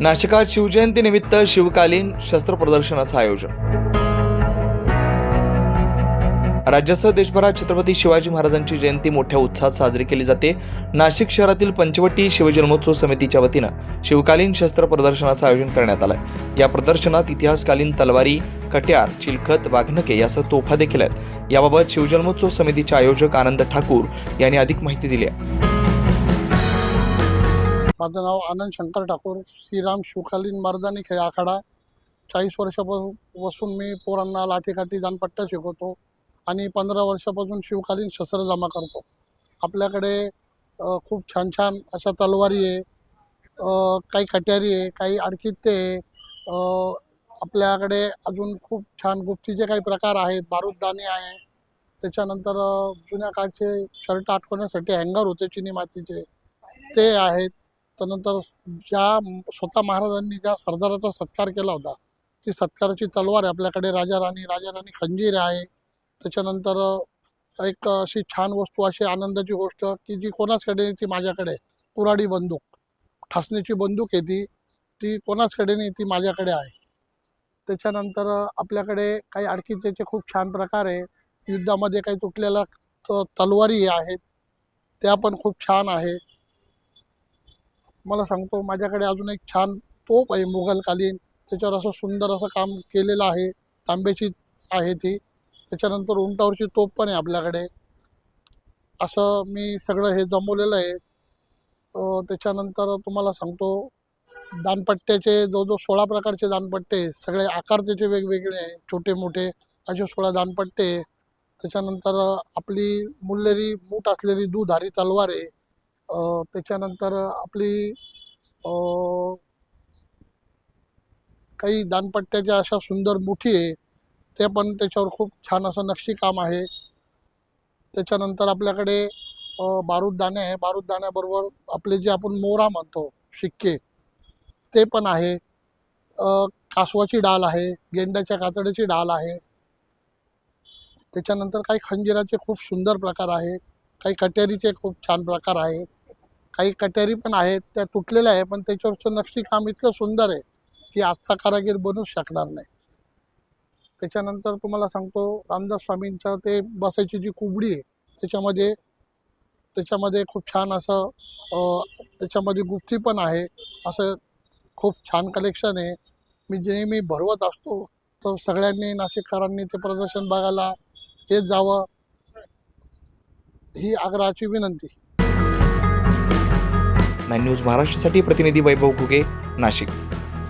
नाशिकात शिवजयंतीनिमित्त शिवकालीन शस्त्र प्रदर्शनाचं आयोजन. राज्यासह देशभरात छत्रपती शिवाजी महाराजांची जयंती मोठ्या उत्साहात साजरी केली जाते. नाशिक शहरातील पंचवटी शिवजन्मोत्सव समितीच्या वतीनं शिवकालीन शस्त्र प्रदर्शनाचं आयोजन करण्यात आलंय. या प्रदर्शनात इतिहासकालीन तलवारी कट्यार चिलखत वाघनके यासह तोफा देखील आहेत. याबाबत शिवजन्मोत्सव समितीचे आयोजक आनंद ठाकूर यांनी अधिक माहिती दिली आहे. माझं नाव आनंद शंकर ठाकूर. श्रीराम शिवकालीन मर्दानी खेळ आखाडा. चाळीस वर्षापासून मी पोरांना लाठीकाठी दानपट्ट्या शिकवतो आणि पंधरा वर्षापासून शिवकालीन शस्त्र जमा करतो. आपल्याकडे खूप छान छान अशा तलवारी आहे काही कट्यारी आहे काही अडकित्ते आहे आपल्याकडे अजून खूप छान गुप्तीचे काही प्रकार आहेत बारूददाने आहे. त्याच्यानंतर जुन्या काळचे शर्ट आठवण्यासाठी हँगर होते चिनी मातीचे. ते आहेत. त्यानंतर ज्या स्वतः महाराजांनी ज्या सरदाराचा सत्कार केला होता ती सत्काराची तलवार आहे आपल्याकडे. राजा राणी राजा राणी खंजीर आहे. त्याच्यानंतर एक अशी छान वस्तू अशी आनंदाची गोष्ट की जी कोणाचकडे नाही ती माझ्याकडे कुराडी कुऱ्हाडी बंदूक. ठासणीची बंदूक आहे ती. ती कोणाचकडे नाही ती माझ्याकडे आहे. त्याच्यानंतर आपल्याकडे काही अडकित्याचे खूप छान प्रकार आहे. युद्धामध्ये काही तुटलेल्या त- तलवारी आहेत. त्या पण खूप छान आहे. मला सांगतो माझ्याकडे अजून एक छान तोप आहे मुघलकालीन. त्याच्यावर असं सुंदर असं काम केलेलं आहे. तांब्याची आहे ती. त्याच्यानंतर उंटावरची तोप पण आहे आपल्याकडे. असं मी सगळं हे जमवलेलं आहे. त्याच्यानंतर तुम्हाला सांगतो दानपट्ट्याचे जवळजवळ सोळा प्रकारचे दानपट्टे सगळे आकार त्याचे वेगवेगळे आहे छोटे मोठे असे सोळा दानपट्टे त्याच्यानंतर आपली मुल्लेरी मूठ असलेली दुधारी तलवार आहे. त्याच्यानंतर आपली काही दानपट्ट्याच्या अशा सुंदर मुठी आहे ते पण त्याच्यावर खूप छान असं नक्षीकाम आहे. त्याच्यानंतर आपल्याकडे बारूददाणे आहे. बारूददाण्याबरोबर आपले जे आपण मोरा म्हणतो शिक्के ते पण आहे. कासवाची डाल आहे गेंड्याच्या कातडीची डाल आहे. त्याच्यानंतर काही खंजिराचे खूप सुंदर प्रकार आहे. काही कटेरीचे खूप छान प्रकार आहेत काही कट्यारी पण आहेत त्या तुटलेल्या आहे पण त्याच्यावरचं नक्षीकाम इतकं सुंदर आहे की आजचा कारागीर बनूच शकणार नाही. त्याच्यानंतर तुम्हाला सांगतो रामदास स्वामींचं ते बसायची जी कुबडी आहे त्याच्यामध्ये त्याच्यामध्ये खूप छान असं त्याच्यामध्ये गुप्ती पण आहे असं खूप छान कलेक्शन आहे. मी नेहमी भरवत असतो तर सगळ्यांनी नाशिककरांनी ते प्रदर्शन बघायला येत जावं ही आग्रहाची विनंती. नाईन न्यूज महाराष्ट्रासाठी प्रतिनिधी वैभव घुगे नाशिक.